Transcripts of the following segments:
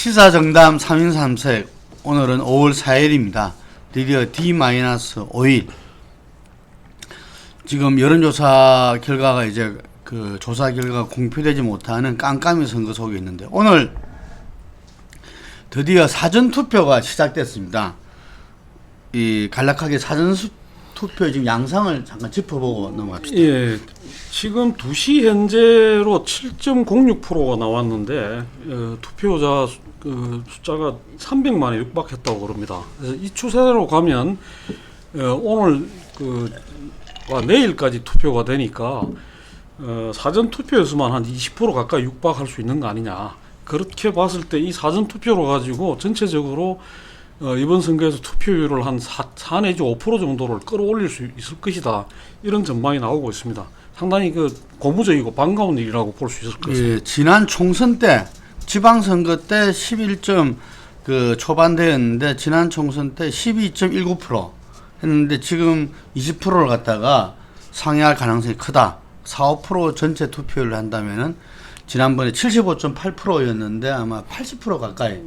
시사정담 3인 3색 오늘은 5월 4일입니다. 드디어 D-5일 지금 여론조사 결과가 이제 그 조사 결과가 공표되지 못하는 깜깜이 선거 속에 있는데 오늘 드디어 사전 투표가 시작됐습니다. 이 간략하게 사전 수- 투표 지금 양상을 잠깐 짚어보고 넘어갑시다. 예, 지금 2시 현재로 7.06%가 나왔는데 어, 투표자 수- 그 숫자가 300만에 육박했다고 그럽니다. 그래서 이 추세로 가면 어, 오늘 그 와 내일까지 투표가 되니까 어, 사전 투표에서만 한 20% 가까이 육박할 수 있는 거 아니냐. 그렇게 봤을 때 이 사전 투표로 가지고 전체적으로 어, 이번 선거에서 투표율을 한 4, 4 내지 5% 정도를 끌어올릴 수 있을 것이다. 이런 전망이 나오고 있습니다. 상당히 그 고무적이고 반가운 일이라고 볼 수 있을 것입니다. 예, 지난 총선 때 지방선거 때 11점 그 초반대였는데 지난 총선 때 12.19% 했는데 지금 20%를 갖다가 상회할 가능성이 크다. 4, 5% 전체 투표율을 한다면은 지난번에 75.8%였는데 아마 80% 가까이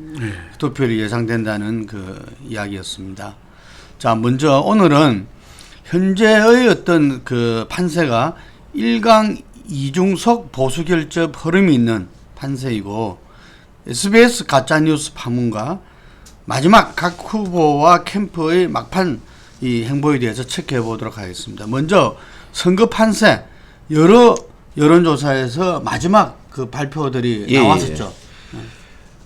투표율이 예상된다는 그 이야기였습니다. 자, 먼저 오늘은 현재의 어떤 그 판세가 1강 이중석 보수 결접 흐름이 있는 판세이고 SBS 가짜뉴스 파문과 마지막 각 후보와 캠프의 막판 이 행보에 대해서 체크해 보도록 하겠습니다. 먼저 선거 판세 여러 여론조사에서 마지막 그 발표들이 예, 나왔었죠.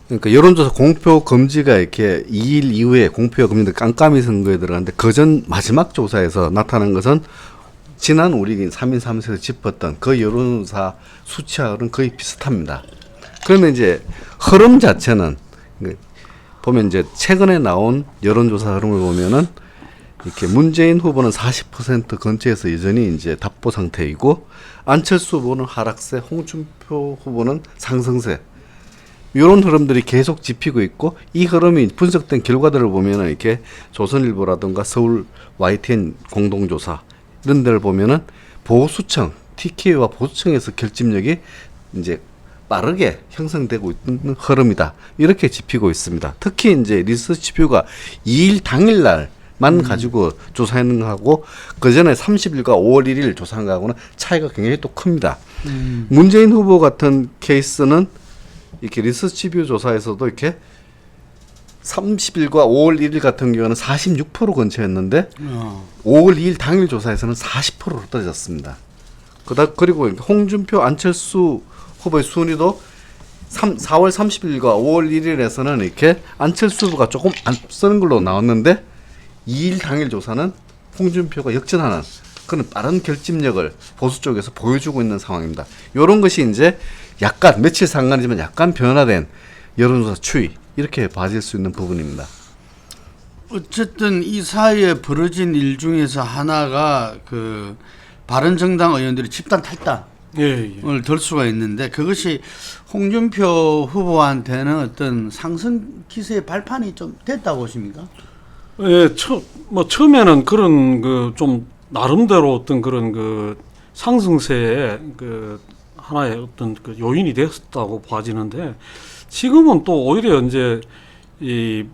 그러니까 여론조사 공표 금지가 이렇게 2일 이후에 공표가 금지된 깜깜이 선거에 들어갔는데 그전 마지막 조사에서 나타난 것은 지난 우리 3인 3세에서 짚었던 그 여론조사 수치하고는 거의 비슷합니다. 그러면 이제 흐름 자체는 그 보면 이제 최근에 나온 여론조사 흐름을 보면은 이렇게 문재인 후보는 40% 근처에서 여전히 이제 답보 상태이고 안철수 후보는 하락세, 홍준표 후보는 상승세. 이런 흐름들이 계속 짚히고 있고 이 흐름이 분석된 결과들을 보면은 이렇게 조선일보라든가 서울 YTN 공동조사 이런 데를 보면은 보수층 TK와 보수층에서 결집력이 이제 빠르게 형성되고 있는 흐름이다 이렇게 짚히고 있습니다. 특히 이제 리서치뷰가 2일 당일날 만 가지고 조사하는 거하고 그 전에 30일과 5월 1일 조사한 거하고는 차이가 굉장히 또 큽니다. 문재인 후보 같은 케이스는 이렇게 리서치뷰 조사에서도 이렇게 30일과 5월 1일 같은 경우는 46% 근처였는데 어. 5월 2일 당일 조사에서는 40%로 떨어졌습니다. 그다 그리고 홍준표, 안철수 후보의 순위도 3, 4월 30일과 5월 1일에서는 이렇게 안철수 후보가 조금 앞서는 걸로 나왔는데 2일 당일 조사는 홍준표가 역전하는 그런 빠른 결집력을 보수 쪽에서 보여주고 있는 상황입니다. 이런 것이 이제 약간 며칠 상관이지만 약간 변화된 여론조사 추이 이렇게 봐질 수 있는 부분입니다. 어쨌든 이 사이에 벌어진 일 중에서 하나가 그 바른정당 의원들이 집단 탈당 예, 예. 을들 수가 있는데 그것이 홍준표 후보한테는 어떤 상승 기세의 발판이 좀 됐다고 보십니까? 예, 처, 뭐 처음에는 그런 그 좀 나름대로 어떤 그런 그 상승세의 그 하나의 어떤 그 요인이 됐다고 봐지는데 지금은 또 오히려 이제 이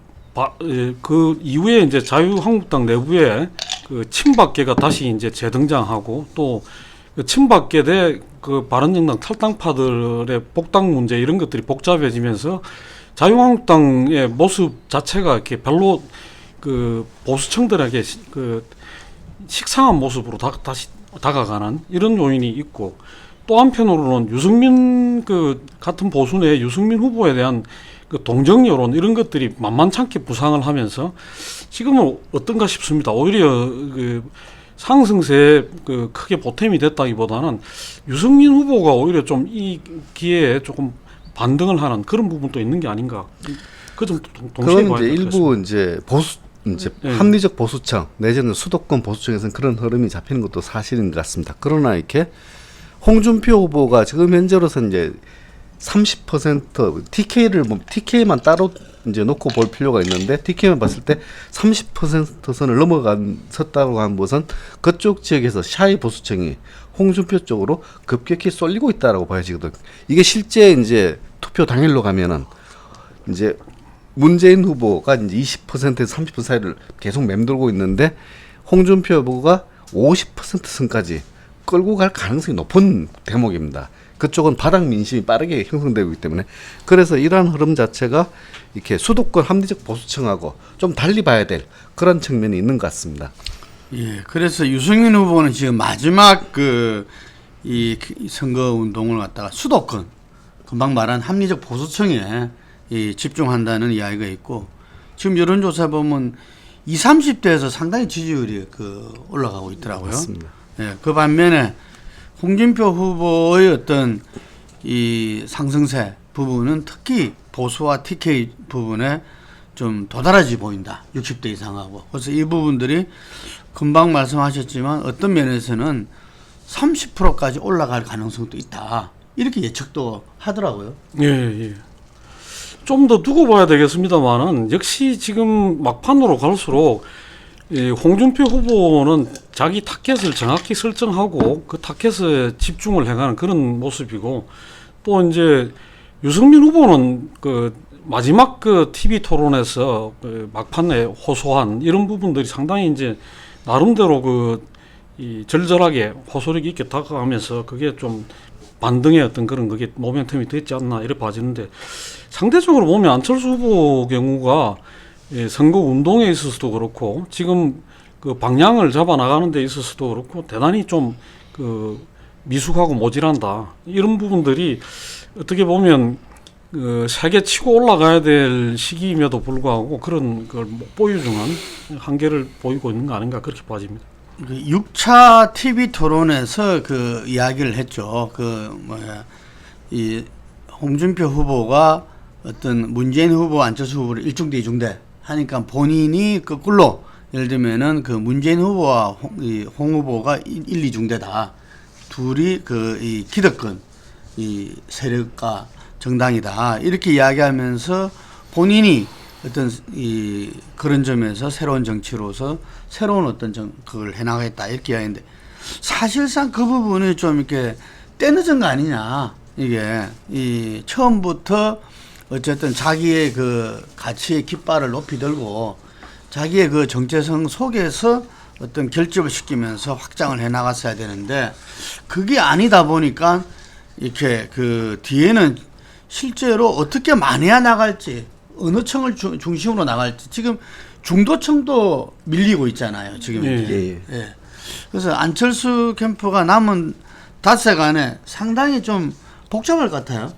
그 이후에 이제 자유한국당 내부에 그 친박계가 다시 이제 재등장하고 또그 친박계 대 그 바른정당 탈당파들의 복당 문제 이런 것들이 복잡해지면서 자유한국당의 모습 자체가 이렇게 별로 그 보수층들에게 시- 그 식상한 모습으로 다, 다시 다가가는 이런 요인이 있고 또 한편으로는 유승민 그 같은 보수 내 유승민 후보에 대한 그 동정 여론 이런 것들이 만만찮게 부상을 하면서 지금은 어떤가 싶습니다. 오히려 그 상승세에 그 크게 보탬이 됐다기보다는 유승민 후보가 오히려 좀 이 기회에 조금 반등을 하는 그런 부분도 있는 게 아닌가. 그좀 동시에 그건 이제 같습니다. 일부 이제 보수 이제 네. 합리적 보수층 내지는 수도권 보수층에서는 그런 흐름이 잡히는 것도 사실인 것 같습니다. 그러나 이렇게 홍준표 후보가 지금 현재로서 이제 30% TK를 뭐 TK만 따로 이제 놓고 볼 필요가 있는데 TK만 봤을 때 30% 선을 넘어간 섰다고 한 것은 그쪽 지역에서 샤이 보수층이 홍준표 쪽으로 급격히 쏠리고 있다라고 봐야지거든. 이게 실제 이제 투표 당일로 가면은 이제 문재인 후보가 이제 20%에서 30% 사이를 계속 맴돌고 있는데 홍준표 후보가 50% 선까지 끌고 갈 가능성이 높은 대목입니다. 그쪽은 바닥 민심이 빠르게 형성되고 있기 때문에 그래서 이러한 흐름 자체가 이렇게 수도권 합리적 보수층하고 좀 달리 봐야 될 그런 측면이 있는 것 같습니다. 예, 그래서 유승민 후보는 지금 마지막 그 이 선거 운동을 갖다가 수도권 금방 말한 합리적 보수층에 이 집중한다는 이야기가 있고 지금 여론조사 보면 20, 30대에서 상당히 지지율이 그 올라가고 있더라고요. 맞습니다. 예, 그 반면에 홍준표 후보의 어떤 이 상승세 부분은 특히 보수와 TK 부분에 좀 도달하지 보인다. 60대 이상하고. 그래서 이 부분들이 금방 말씀하셨지만 어떤 면에서는 30%까지 올라갈 가능성도 있다. 이렇게 예측도 하더라고요. 예, 예. 좀 더 두고 봐야 되겠습니다만은 역시 지금 막판으로 갈수록 이 홍준표 후보는 자기 타켓을 정확히 설정하고 그 타켓에 집중을 해가는 그런 모습이고 또 이제 유승민 후보는 그 마지막 그 TV 토론에서 그 막판에 호소한 이런 부분들이 상당히 이제 나름대로 그 이 절절하게 호소력 있게 다가가면서 그게 좀 반등의 어떤 그런 그게 모멘텀이 됐지 않나 이렇게 봐지는데 상대적으로 보면 안철수 후보 경우가 예, 선거 운동에 있어서도 그렇고 지금 그 방향을 잡아 나가는 데 있어서도 그렇고 대단히 좀그 미숙하고 모질한다 이런 부분들이 어떻게 보면 그 세계 치고 올라가야 될 시기임에도 불구하고 그런 걸 못 보여주는 한계를 보이고 있는 거 아닌가 그렇게 봐집니다. 그 6차 TV 토론에서 그 이야기를 했죠. 그 뭐야 이 홍준표 후보가 어떤 문재인 후보, 안철수 후보를 일중대 이중대 하니까 본인이 거꾸로 예를 들면은 그 문재인 후보와 홍, 이, 홍 후보가 1, 2중대다. 둘이 그 이 기득권 이 세력과 정당이다. 이렇게 이야기하면서 본인이 어떤 이 그런 점에서 새로운 정치로서 새로운 어떤 정 그걸 해나가겠다 이렇게 이야기했는데 사실상 그 부분이 좀 이렇게 때늦은 거 아니냐 이게. 이 처음부터 어쨌든 자기의 그 가치의 깃발을 높이 들고 자기의 그 정체성 속에서 어떤 결집을 시키면서 확장을 해 나갔어야 되는데 그게 아니다 보니까 이렇게 그 뒤에는 실제로 어떻게 만회해 나갈지 어느 주- 중심으로 나갈지 지금 중도층도 밀리고 있잖아요 지금 예, 이제. 예, 예. 예. 그래서 안철수 캠프가 남은 닷새간에 상당히 좀 복잡할 것 같아요.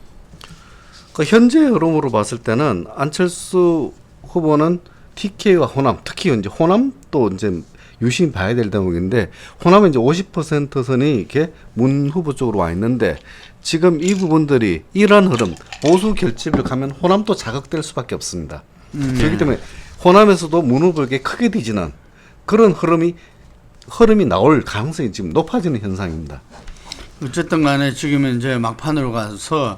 그 현재 흐름으로 봤을 때는 안철수 후보는 TK와 호남, 특히 이제 호남도 이제 유심히 봐야 될 대목인데 호남은 이제 50% 선이 이렇게 문 후보 쪽으로 와 있는데 지금 이 부분들이 이런 흐름 보수 결집을 가면 호남도 자극될 수밖에 없습니다. 그렇기 때문에 호남에서도 문 후보에게 크게 뒤지는 그런 흐름이 흐름이 나올 가능성이 지금 높아지는 현상입니다. 어쨌든 간에 지금 이제 막판으로 가서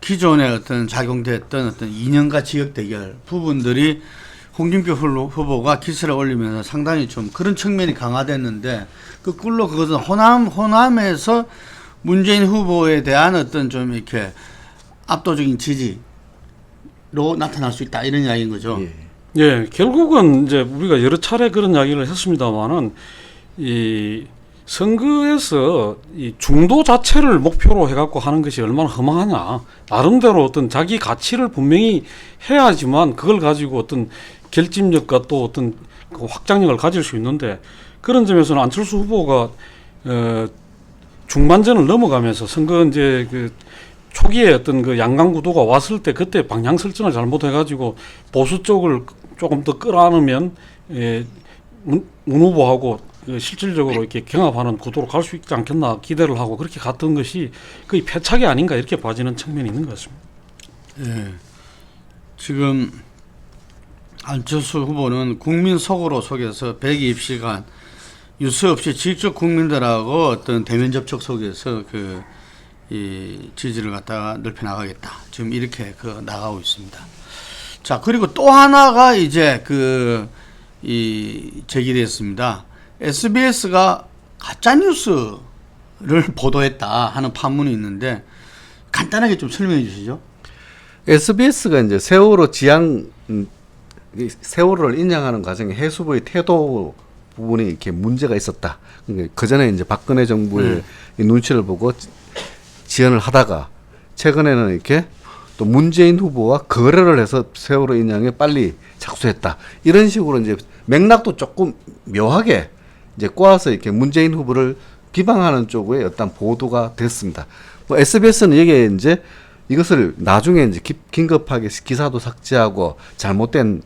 기존에 어떤 작용됐던 어떤 이념과 지역 대결 부분들이 홍준표 후보- 후보가 기세를 올리면서 상당히 좀 그런 측면이 강화됐는데 그 꿀로 그것은 호남 호남에서 문재인 후보에 대한 어떤 좀 이렇게 압도적인 지지로 나타날 수 있다 이런 이야기인 거죠. 예. 예, 결국은 이제 우리가 여러 차례 그런 이야기를 했습니다만은 이 선거에서 이 중도 자체를 목표로 해갖고 하는 것이 얼마나 허망하냐. 나름대로 어떤 자기 가치를 분명히 해야지만 그걸 가지고 어떤 결집력과 또 어떤 그 확장력을 가질 수 있는데 그런 점에서는 안철수 후보가 어, 중반전을 넘어가면서 선거 이제 그 초기에 어떤 그 양강 구도가 왔을 때 그때 방향 설정을 잘못해가지고 보수 쪽을 조금 더 끌어안으면 예, 문, 문 후보하고 그 실질적으로 이렇게 경합하는 구도로 갈 수 있지 않겠나 기대를 하고 그렇게 갔던 것이 거의 패착이 아닌가 이렇게 봐지는 측면이 있는 것 같습니다. 예. 지금 안철수 후보는 국민 속으로 속에서 120시간 유수 없이 직접 국민들하고 어떤 대면 접촉 속에서 그 이 지지를 갖다가 넓혀 나가겠다. 지금 이렇게 그 나가고 있습니다. 자, 그리고 또 하나가 이제 그 이 제기됐습니다. SBS가 가짜 뉴스를 보도했다 하는 판문이 있는데 간단하게 좀 설명해 주시죠. SBS가 이제 세월호 지향 음, 이 세월호를 인양하는 과정에 해수부의 태도 부분이 이렇게 문제가 있었다. 그 전에 이제 박근혜 정부의 이 눈치를 보고 지- 지연을 하다가 최근에는 이렇게 또 문재인 후보와 거래를 해서 세월호 인양에 빨리 착수했다. 이런 식으로 이제 맥락도 조금 묘하게 이제 꼬아서 이렇게 문재인 후보를 비방하는 쪽의 어떤 보도가 됐습니다. 뭐 SBS는 여기에 이제 이것을 나중에 이제 기- 긴급하게 기사도 삭제하고 잘못된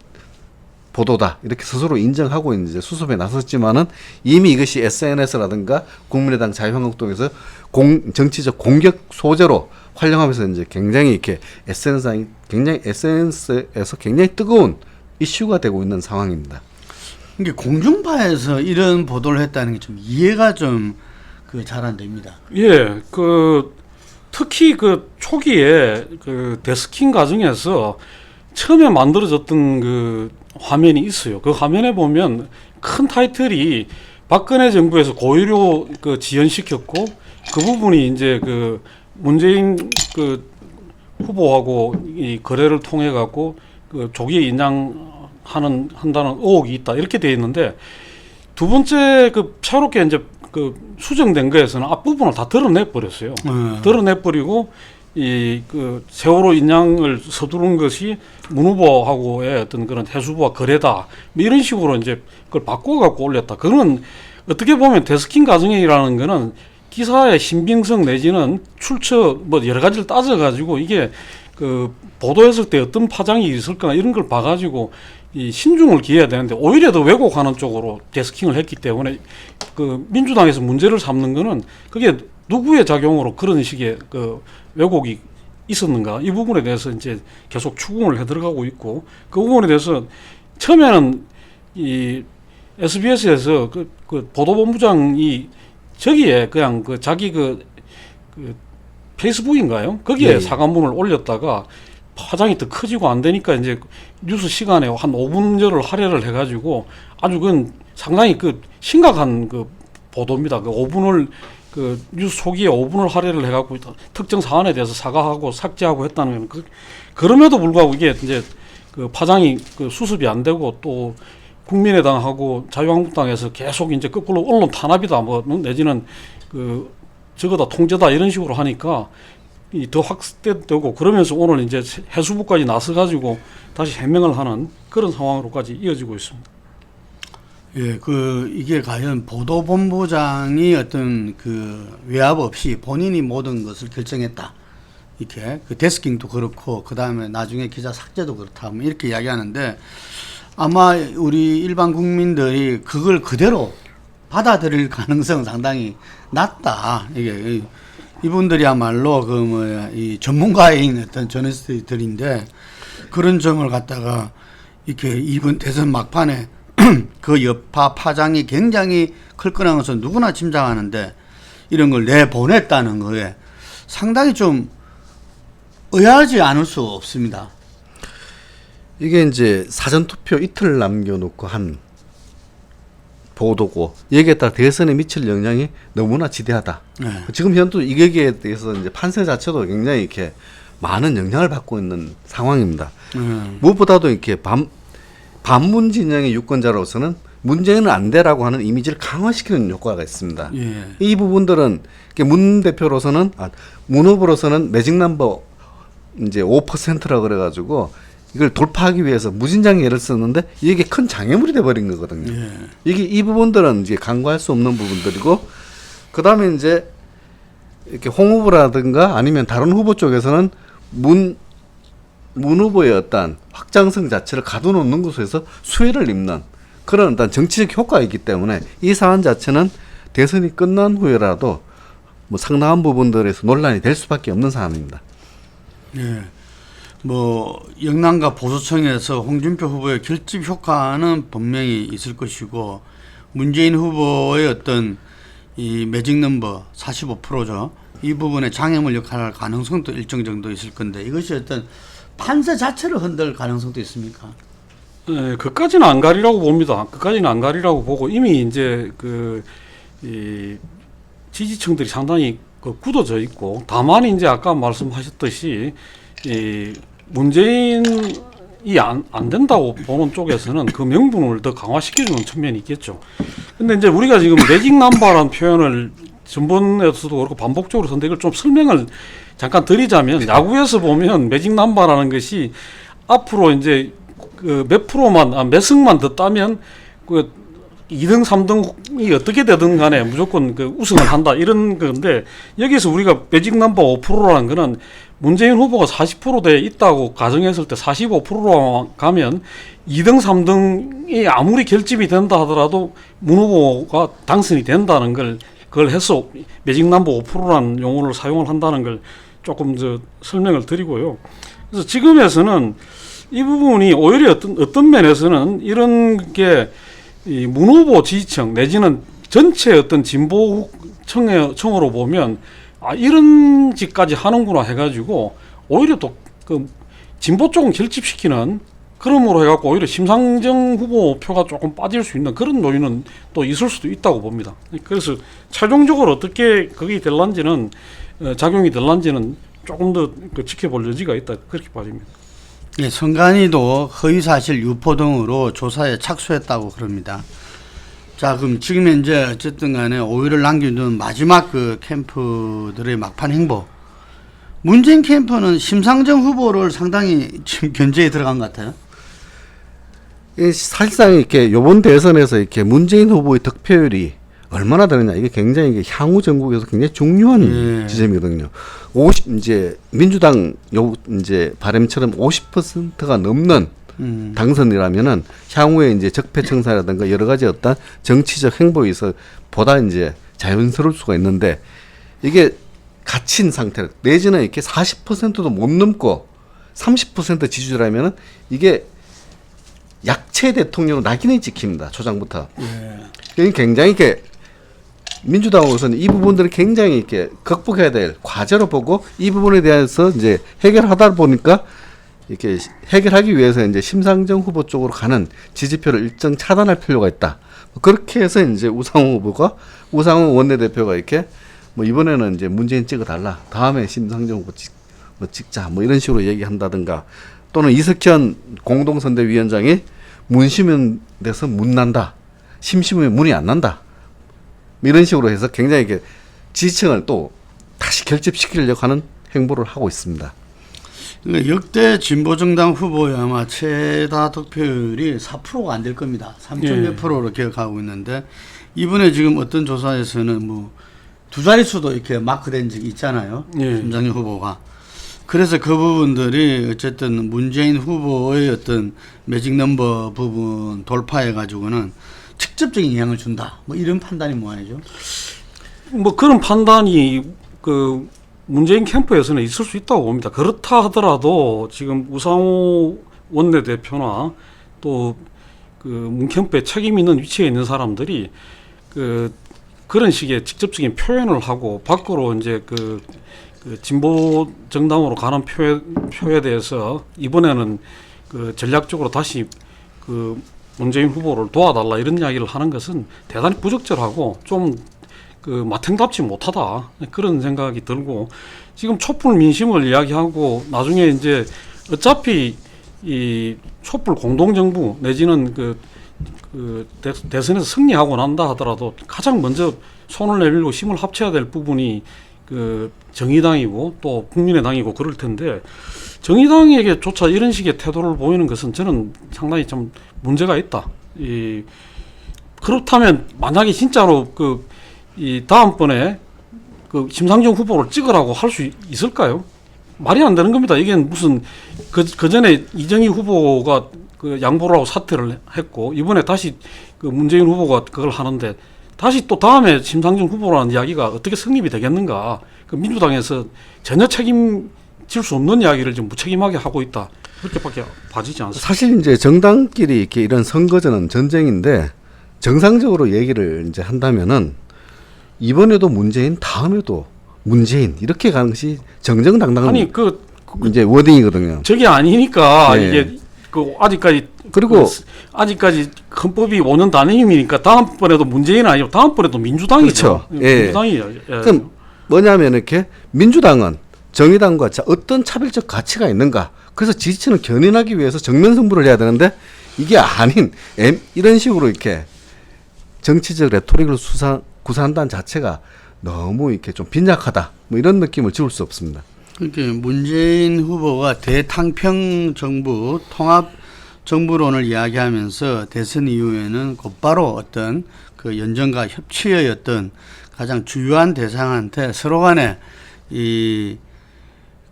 보도다 이렇게 스스로 인정하고 이제 수습에 나섰지만은 이미 이것이 SNS라든가 국민의당 자유한국당에서 공 정치적 공격 소재로 활용하면서 이제 굉장히 이렇게 SNS상이 굉장히 SNS에서 굉장히 뜨거운 이슈가 되고 있는 상황입니다. 이게 공중파에서 이런 보도를 했다는 게 좀 이해가 좀 그 잘 안 됩니다. 예, 그 특히 그 초기에 그 데스킹 과정에서 처음에 만들어졌던 그 화면이 있어요. 그 화면에 보면 큰 타이틀이 박근혜 정부에서 고의로 그 지연시켰고 그 부분이 이제 그 문재인 그 후보하고 이 거래를 통해 갖고 그 조기에 인양하는 한다는 의혹이 있다 이렇게 돼 있는데 두 번째 그 새롭게 이제 그 수정된 거에서는 앞부분을 다 드러내 버렸어요. 어. 드러내 버리고 이 그 세월호 인양을 서두른 것이 문 후보하고의 어떤 그런 해수부와 거래다 뭐 이런 식으로 이제 그걸 바꿔 갖고 올렸다. 그거는 어떻게 보면 데스킹 과정이라는 거는 기사의 신빙성 내지는 출처 뭐 여러 가지를 따져 가지고 이게 그 보도했을 때 어떤 파장이 있을까 이런 걸 봐가지고 이 신중을 기해야 되는데 오히려 더 왜곡하는 쪽으로 데스킹을 했기 때문에 그 민주당에서 문제를 삼는 거는 그게 누구의 작용으로 그런 식의 그 왜곡이 있었는가 이 부분에 대해서 이제 계속 추궁을 해 들어가고 있고 그 부분에 대해서 처음에는 이 SBS에서 그, 그 보도본부장이 저기에 그냥 그 자기 그, 그 페이스북인가요? 거기에 예, 예. 사과문을 올렸다가 파장이 더 커지고 안 되니까 이제 뉴스 시간에 한 5분여를 할애를 해가지고 아주 그 상당히 그 심각한 그 보도입니다. 그 5분을 그 뉴스 초기에 5분을 할애를 해갖고 특정 사안에 대해서 사과하고 삭제하고 했다는 건 그, 그럼에도 불구하고 이게 이제 그 파장이 그 수습이 안 되고 또 국민의당하고 자유한국당에서 계속 이제 거꾸로 언론 탄압이다 뭐 내지는 그 적어다 통제다 이런 식으로 하니까 이 더 확대되고 그러면서 오늘 이제 해수부까지 나서 가지고 다시 해명을 하는 그런 상황으로까지 이어지고 있습니다. 예, 그 이게 과연 보도본부장이 어떤 그 외압 없이 본인이 모든 것을 결정했다. 이렇게 그 데스킹도 그렇고 그 다음에 나중에 기자 삭제도 그렇다. 뭐 이렇게 이야기하는데 아마 우리 일반 국민들이 그걸 그대로 받아들일 가능성은 상당히 낮다. 이게 이- 이분들이야말로 그 뭐야 이 전문가인 어떤 저널리스트들인데 그런 점을 갖다가 이렇게 이번 대선 막판에 그 여파 파장이 굉장히 클 거라는 것은 누구나 짐작하는데 이런 걸 내보냈다는 거에 상당히 좀 의아하지 않을 수 없습니다. 이게 이제 사전 투표 이틀 남겨놓고 한 보도고 여기에 따라 대선에 미칠 영향이 너무나 지대하다. 네. 지금 현도 이거기에 대해서 이제 판세 자체도 굉장히 이렇게 많은 영향을 받고 있는 상황입니다. 음. 무엇보다도 이렇게 반, 반문 진영의 유권자로서는 문재인은 안 돼라고 하는 이미지를 강화시키는 효과가 있습니다. 예. 이 부분들은 문 대표로서는 아, 문 후보로서는 매직 넘버 이제 5%라 그래가지고 이걸 돌파하기 위해서 무진장 예를 썼는데 이게 큰 장애물이 돼버린 거거든요. 예. 이게 이 부분들은 이제 간과할 수 없는 부분들이고 그 다음에 이제 이렇게 홍 후보라든가 아니면 다른 후보 쪽에서는 문, 문 후보의 어떤 확장성 자체를 가둬놓는 곳에서 수혜를 입는 그런 어떤 정치적 효과가 있기 때문에 이 사안 자체는 대선이 끝난 후에라도 뭐 상당한 부분들에서 논란이 될 수밖에 없는 사안입니다. 예. 뭐 영남과 보수청에서 홍준표 후보의 결집 효과는 분명히 있을 것이고 문재인 후보의 어떤 이 매직 넘버 45%죠. 이 부분에 장애물 역할을 할 가능성도 일정 정도 있을 건데 이것이 어떤 판세 자체를 흔들 가능성도 있습니까? 예, 그까지는 안 가리라고 봅니다. 그까지는 안 가리라고 보고 이미 이제 그 이 지지층들이 상당히 그 굳어져 있고 다만 이제 아까 말씀하셨듯이 이 문재인이 안, 안 된다고 보는 쪽에서는 그 명분을 더 강화시켜주는 측면이 있겠죠. 근데 이제 우리가 지금 남바라는 표현을 전번에서도 그렇고 반복적으로 선택을 좀 설명을 잠깐 드리자면 야구에서 보면 매직 남바라는 것이 앞으로 이제 그 몇 프로만 아, 몇 승만 더 따면 그 2등, 3등이 어떻게 되든 간에 무조건 그 우승을 한다 이런 건데 여기서 우리가 매직 넘버 5%라는 거는 문재인 후보가 40%대 있다고 가정했을 때 45%로 가면 2등, 3등이 아무리 결집이 된다 하더라도 문 후보가 당선이 된다는 걸 그걸 해서 매직 넘버 5%라는 용어를 사용을 한다는 걸 조금 저 설명을 드리고요. 그래서 지금에서는 이 부분이 오히려 어떤 어떤 면에서는 이런 게 이 문후보 지지층 내지는 전체 어떤 진보 청의 청으로 보면 아 이런 짓까지 하는구나 해가지고 오히려 또그 진보 쪽은 결집시키는 그러므로 해갖고 오히려 심상정 후보 표가 조금 빠질 수 있는 그런 요인은 또 있을 수도 있다고 봅니다. 그래서 최종적으로 어떻게 그게 될란지는 어, 작용이 될란지는 조금 더그 지켜볼 여지가 있다 그렇게 봐집니다. 예, 선관위도 허위 사실 유포 등으로 조사에 착수했다고 그럽니다. 자, 그럼 지금 현재 어쨌든 간에 5일을 남겨둔 마지막 그 캠프들의 막판 행보. 문재인 캠프는 심상정 후보를 상당히 지금 견제에 들어간 것 같아요. 이 사실상 이렇게 요번 대선에서 이렇게 문재인 후보의 득표율이 얼마나 되느냐 이게 굉장히 이게 향후 전국에서 굉장히 중요한 예. 지점이거든요. 50 이제 민주당 요 이제 바램처럼 50%가 넘는 음. 당선이라면은 향후에 이제 적폐 청산이라든가 여러 가지 어떤 정치적 행보에 있어 보다 이제 자연스러울 수가 있는데 이게 갇힌 상태 내지는 이렇게 40%도 못 넘고 30% 지지율이라면은 이게 약체 대통령 낙인이 찍힙니다 초장부터. 이게 굉장히 이렇게 민주당으로서는 이 부분들을 굉장히 이렇게 극복해야 될 과제로 보고 이 부분에 대해서 이제 해결하다 보니까 이렇게 해결하기 위해서 이제 심상정 후보 쪽으로 가는 지지표를 일정 차단할 필요가 있다. 뭐 그렇게 해서 이제 우상호 후보가 우상호 원내대표가 이렇게 뭐 이번에는 이제 문재인 찍어달라. 다음에 심상정 후보 찍, 뭐 찍자. 뭐 이런 식으로 얘기한다든가 또는 이석현 공동선대위원장이 문 심은 돼서 문 난다. 심심하면 문이 안 난다. 뭐 이런 식으로 해서 굉장히 이렇게 지지층을 또 다시 결집시키려고 하는 행보를 하고 있습니다. 그러니까 역대 진보정당 후보의 아마 최다 득표율이 4%가 안 될 겁니다. 3. 예. 몇 프로로 기억하고 있는데 이번에 지금 어떤 조사에서는 뭐 두 자릿수도 이렇게 마크된 적이 있잖아요. 예. 김장현 후보가. 그래서 그 부분들이 어쨌든 문재인 후보의 어떤 매직 넘버 부분 돌파해 가지고는 직접적인 영향을 준다. 뭐 이런 판단이 뭐아니죠? 뭐 그런 판단이 그 문재인 캠프에서는 있을 수 있다고 봅니다. 그렇다 하더라도 지금 우상호 원내대표나 또 그 문캠프에 책임 있는 위치에 있는 사람들이 그 그런 식의 직접적인 표현을 하고 밖으로 이제 그, 그 진보 정당으로 가는 표에, 표에 대해서 이번에는 그 전략적으로 다시 그 문재인 후보를 도와달라 이런 이야기를 하는 것은 대단히 부적절하고 좀 그 마탱답지 못하다. 그런 생각이 들고 지금 촛불 민심을 이야기하고 나중에 이제 어차피 이 촛불 공동정부 내지는 그, 그 대, 대선에서 승리하고 난다 하더라도 가장 먼저 손을 내밀고 힘을 합쳐야 될 부분이 그 정의당이고 또 국민의당이고 그럴 텐데 정의당에게조차 이런 식의 태도를 보이는 것은 저는 상당히 좀 문제가 있다. 이 그렇다면 만약에 진짜로 그 이 다음번에 그 심상정 후보를 찍으라고 할 수 있을까요? 말이 안 되는 겁니다. 이게 무슨 그, 그 전에 이정희 후보가 그 양보를 하고 사퇴를 했고 이번에 다시 그 문재인 후보가 그걸 하는데 다시 또 다음에 심상정 후보라는 이야기가 어떻게 성립이 되겠는가? 그 민주당에서 전혀 책임질 수 없는 이야기를 좀 무책임하게 하고 있다. 그렇게밖에 봐지지 않습니다. 사실 이제 정당끼리 이렇게 이런 선거전은 전쟁인데 정상적으로 얘기를 이제 한다면은 이번에도 문재인 다음에도 문재인 이렇게 가는 것이 정정당당한 아니 그 이제 워딩이거든요. 저게 아니니까 네. 이게 그 아직까지 그리고 그 아직까지 헌법이 5년 단임이니까 다음번에도 문재인 아니고 다음번에도 민주당이죠. 그렇죠. 예. 민주당이요. 예. 그럼 뭐냐면 이렇게 민주당은 정의당과 자- 어떤 차별적 가치가 있는가 그래서 지지층을 견인하기 위해서 정면 승부를 해야 되는데 이게 아닌 엠- 이런 식으로 이렇게 정치적 레토릭을 수사, 구사한다는 자체가 너무 이렇게 좀 빈약하다. 뭐 이런 느낌을 지울 수 없습니다. 그러니까 문재인 후보가 대탕평 정부 통합 정부론을 이야기하면서 대선 이후에는 곧바로 어떤 그 연정과 협치의 어떤 가장 주요한 대상한테 서로 간에 이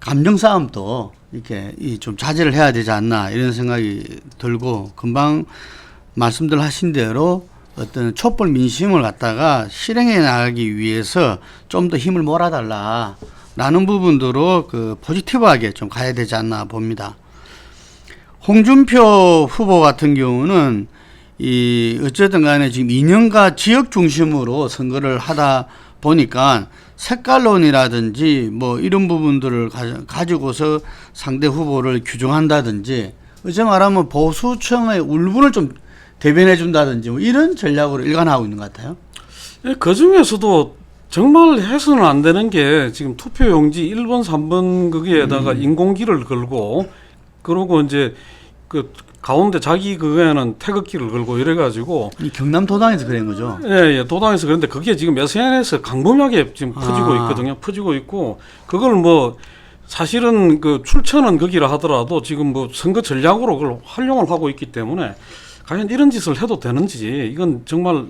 감정 싸움도 이렇게 이 좀 자제를 해야 되지 않나 이런 생각이 들고 금방 말씀들 하신 대로 어떤 촛불 민심을 갖다가 실행해 나가기 위해서 좀 더 힘을 몰아달라 라는 부분으로 그 포지티브하게 좀 가야 되지 않나 봅니다. 홍준표 후보 같은 경우는 이 어쨌든 간에 지금 2년가 지역 중심으로 선거를 하다 보니까 색깔론이라든지 뭐 이런 부분들을 가- 가지고서 상대 후보를 규정한다든지 어제 말하면 보수층의 울분을 좀 대변해 준다든지 뭐 이런 전략으로 일관하고 있는 것 같아요. 그 중에서도 정말 해서는 안 되는 게 지금 투표 용지 1번, 3번 거기에다가 인공기를 걸고 그러고 이제 그 가운데 자기 그거에는 태극기를 걸고 이래가지고 이 경남 도당에서 그런 거죠. 예, 예, 도당에서 그런데 그게 지금 SNS에 강범하게 지금 퍼지고 아. 있거든요. 퍼지고 있고 그걸 뭐 사실은 그 출처는 거기라 하더라도 지금 뭐 선거 전략으로 그걸 활용을 하고 있기 때문에 과연 이런 짓을 해도 되는지 이건 정말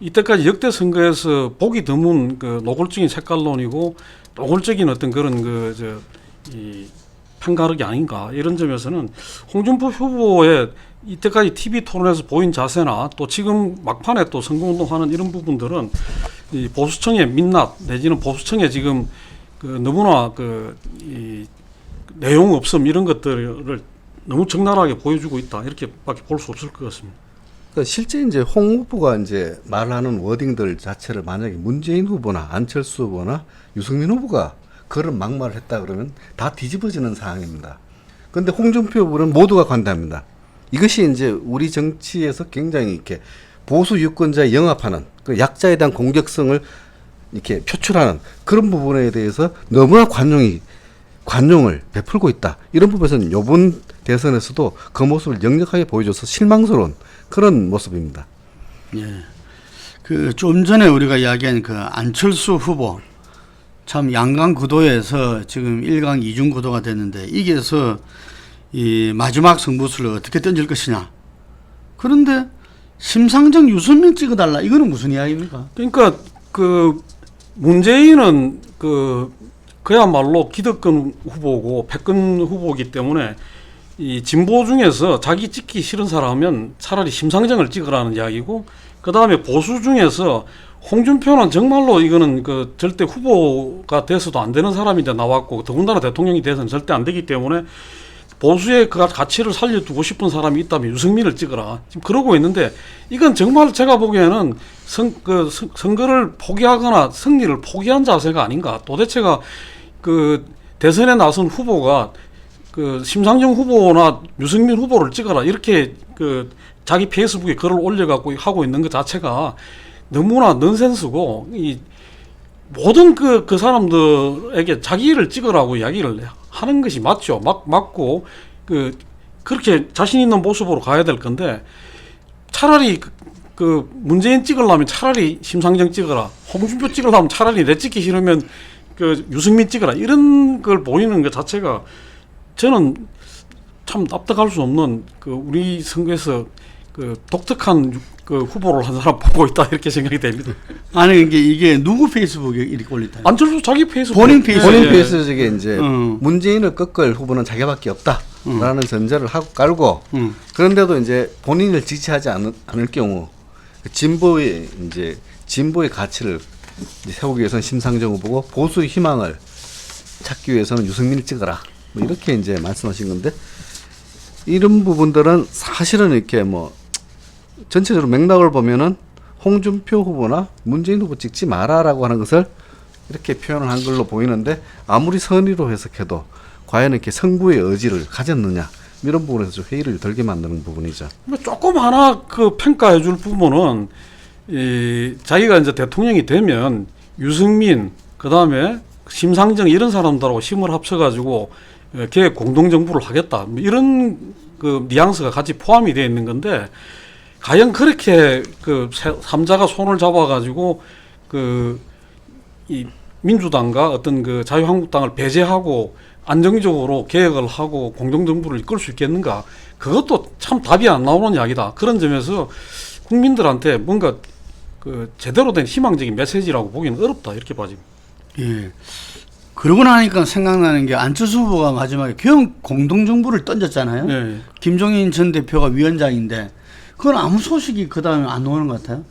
이때까지 역대 선거에서 보기 드문 그 노골적인 색깔론이고 노골적인 어떤 그런 그저이 편가르기 아닌가 이런 점에서는 홍준표 후보의 이때까지 TV 토론에서 보인 자세나 또 지금 막판에 또 선거운동하는 이런 부분들은 이 보수층의 민낯 내지는 보수층의 지금 그 너무나 그 이 내용 없음 이런 것들을 너무 적나라하게 보여주고 있다 이렇게밖에 볼 수 없을 것 같습니다. 그러니까 실제 이제 홍 후보가 이제 말하는 워딩들 자체를 만약에 문재인 후보나 안철수 후보나 유승민 후보가 그런 막말을 했다 그러면 다 뒤집어지는 상황입니다. 근데 홍준표 후보는 모두가 관대합니다. 이것이 이제 우리 정치에서 굉장히 이렇게 보수 유권자에 영합하는 그 약자에 대한 공격성을 이렇게 표출하는 그런 부분에 대해서 너무나 관용이 관용을 베풀고 있다. 이런 부분에서는 이번 대선에서도 그 모습을 역력하게 보여줘서 실망스러운 그런 모습입니다. 예. 그 좀 전에 우리가 이야기한 그 안철수 후보 참 양강 구도에서 지금 1강 2중 구도가 됐는데 이게서 이 마지막 승부수를 어떻게 던질 것이냐. 그런데 심상정 유승민 찍어달라. 이거는 무슨 이야기입니까? 그러니까 그 문재인은 그 그야말로 기득권 후보고 패권 후보이기 때문에 이 진보 중에서 자기 찍기 싫은 사람은 차라리 심상정을 찍으라는 이야기고 그 다음에 보수 중에서 홍준표는 정말로 이거는 그 절대 후보가 돼서도 안 되는 사람인데 나왔고 더군다나 대통령이 돼서는 절대 안 되기 때문에 보수의 그 가치를 살려두고 싶은 사람이 있다면 유승민을 찍어라. 지금 그러고 있는데 이건 정말 제가 보기에는 선, 그 선- 선거를 포기하거나 승리를 포기한 자세가 아닌가. 도대체가 그 대선에 나선 후보가 그 심상정 후보나 유승민 후보를 찍어라 이렇게 그 자기 페이스북에 글을 올려갖고 하고 있는 것 자체가 너무나 넌센스고 이 모든 그, 그 사람들에게 자기를 찍으라고 이야기를 하는 것이 맞죠. 맞, 맞고, 그, 그렇게 자신 있는 모습으로 가야 될 건데, 차라리 그, 그 문재인 찍으려면 차라리 심상정 찍어라. 홍준표 찍으려면 차라리 내 찍기 싫으면 그 유승민 찍어라. 이런 걸 보이는 것 자체가 저는 참 납득할 수 없는 그 우리 선거에서 그 독특한 유- 그 후보를 한 사람 보고 있다 이렇게 생각이 됩니다. 아니 이게 이게 누구 페이스북에 이렇게 올렸다. 안철수 자기 페이스북 본인 페이스북. 본인 예. 페이스북에 이제 음. 문재인을 꺾을 후보는 자기밖에 없다 라는 전제를 하고 깔고 음. 그런데도 이제 본인을 지지하지 않을, 않을 경우 그 진보의 이제 진보의 가치를 이제 세우기 위해서는 심상정 후보고 보수의 희망을 찾기 위해서는 유승민을 찍어라 뭐 이렇게 이제 말씀하신 건데 이런 부분들은 사실은 이렇게 뭐 전체적으로 맥락을 보면은 홍준표 후보나 문재인 후보 찍지 마라라고 하는 것을 이렇게 표현을 한 걸로 보이는데 아무리 선의로 해석해도 과연 이렇게 승부의 의지를 가졌느냐 이런 부분에서 좀 회의를 들게 만드는 부분이죠. 뭐 조금 하나 그 평가해 줄 부분은 이 자기가 이제 대통령이 되면 유승민 그다음에 심상정 이런 사람들하고 힘을 합쳐 가지고 예, 계획 공동 정부를 하겠다 뭐 이런 그 뉘앙스가 같이 포함이 되어 있는 건데 과연 그렇게 그 세- 삼자가 손을 잡아가지고 그 이 민주당과 어떤 그 자유한국당을 배제하고 안정적으로 개혁을 하고 공동정부를 이끌 수 있겠는가? 그것도 참 답이 안 나오는 이야기다. 그런 점에서 국민들한테 뭔가 그 제대로 된 희망적인 메시지라고 보기는 어렵다 이렇게 봐집니다. 예. 그러고 나니까 생각나는 게 안철수 후보가 마지막에 개헌 공동정부를 던졌잖아요. 네. 김종인 전 대표가 위원장인데 그건 아무 소식이 그 다음에 안 나오는 것 같아요.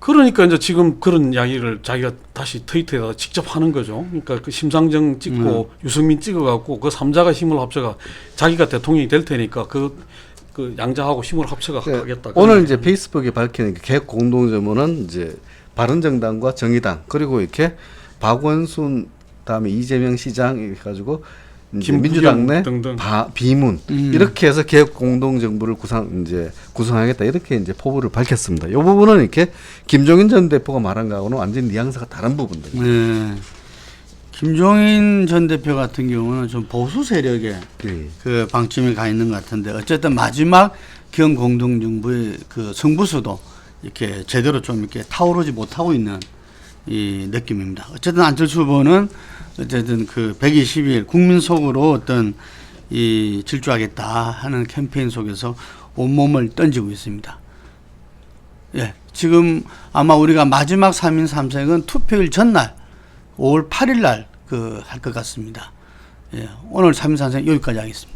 그러니까 이제 지금 그런 이야기를 자기가 다시 트위터에다 직접 하는 거죠. 그러니까 그 심상정 찍고 유승민 찍어갖고 그 삼자가 힘을 합쳐가 자기가 대통령이 될 테니까 그, 그 양자하고 힘을 합쳐가 네, 하겠다. 오늘 이제 페이스북에 밝히는 게 개혁 공동정부는 이제 바른정당과 정의당 그리고 이렇게 박원순 다음에 이재명 시장 이렇게 가지고 이제 김부겸 민주당 내 등등. 바, 비문 음. 이렇게 해서 개혁 공동 정부를 구상 이제 구성하겠다 이렇게 이제 포부를 밝혔습니다. 이 부분은 이렇게 김종인 전 대표가 말한 거하고는 완전 뉘앙스가 다른 부분들. 네. 김종인 전 대표 같은 경우는 좀 보수 세력의 예. 그 방침이 가 있는 것 같은데 어쨌든 마지막 기업 공동 정부의 그 성부수도 이렇게 제대로 좀 이렇게 타오르지 못하고 있는 이 느낌입니다. 어쨌든 안철수 후보는 어쨌든 그 120일 국민 속으로 어떤 이 질주하겠다 하는 캠페인 속에서 온몸을 던지고 있습니다. 예, 지금 아마 우리가 마지막 3인 3색은 투표일 전날 5월 8일 날 그 할 것 같습니다. 예, 오늘 3인 3색 여기까지 하겠습니다.